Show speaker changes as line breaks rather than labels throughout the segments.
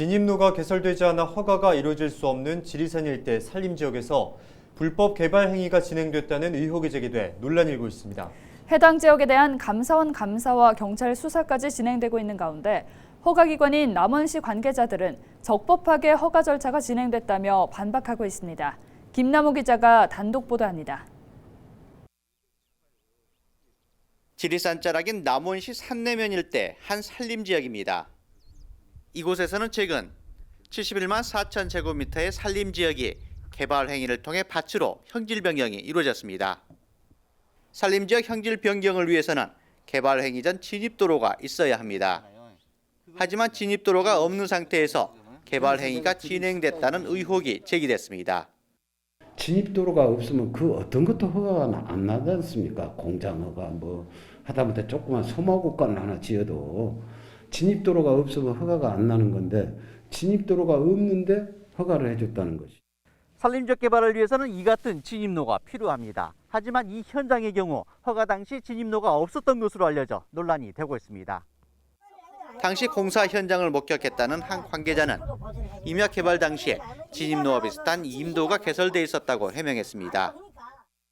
진입로가 개설되지 않아 허가가 이루어질 수 없는 지리산 일대 산림 지역에서 불법 개발 행위가 진행됐다는 의혹이 제기돼 논란이 일고 있습니다.
해당 지역에 대한 감사원 감사와 경찰 수사까지 진행되고 있는 가운데 허가기관인 남원시 관계자들은 적법하게 허가 절차가 진행됐다며 반박하고 있습니다. 김남호 기자가 단독 보도합니다.
지리산 자락인 남원시 산내면 일대 한 산림 지역입니다. 이곳에서는 최근 71만 4천 제곱미터의 산림 지역이 개발 행위를 통해 밭으로 형질 변경이 이루어졌습니다. 산림 지역 형질 변경을 위해서는 개발 행위 전 진입 도로가 있어야 합니다. 하지만 진입 도로가 없는 상태에서 개발 행위가 진행됐다는 의혹이 제기됐습니다.
진입 도로가 없으면 그 어떤 것도 허가가 나- 안 나지 않습니까? 공장 허가 뭐 하다못해 조그만 소마국간 하나 지어도 진입도로가 없으면 허가가 안 나는 건데 진입도로가 없는데 허가를 해줬다는 것이.
산림지역 개발을 위해서는 이 같은 진입로가 필요합니다. 하지만 이 현장의 경우 허가 당시 진입로가 없었던 것으로 알려져 논란이 되고 있습니다. 당시 공사 현장을 목격했다는 한 관계자는 임약 개발 당시에 진입로와 비슷한 임도가 개설돼 있었다고 해명했습니다.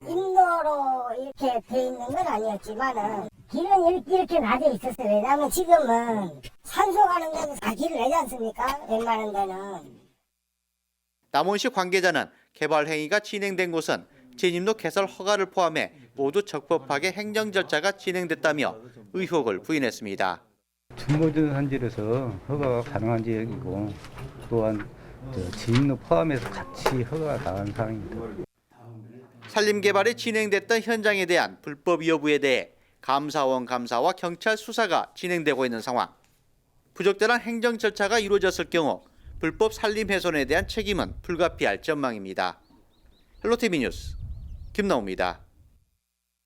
인도로 이렇게 돼 있는 건 아니었지만은 길은 이렇게, 이렇게 놔져 있었어요. 왜냐하면 지금은 산소 가는 데는 다 길을 내지 않습니까? 웬만한 데는.
남원시 관계자는 개발 행위가 진행된 곳은 진입로 개설 허가를 포함해 모두 적법하게 행정 절차가 진행됐다며 의혹을 부인했습니다.
준모든 산지로서 허가가 가능한 지역이고 또한 저 진입로 포함해서 같이 허가가 나간 상황입니다.
산림 개발이 진행됐던 현장에 대한 불법 여부에 대해 감사원 감사와 경찰 수사가 진행되고 있는 상황. 부적절한 행정 절차가 이루어졌을 경우 불법 산림 훼손에 대한 책임은 불가피할 전망입니다. 헬로티비 뉴스 김나옵니다.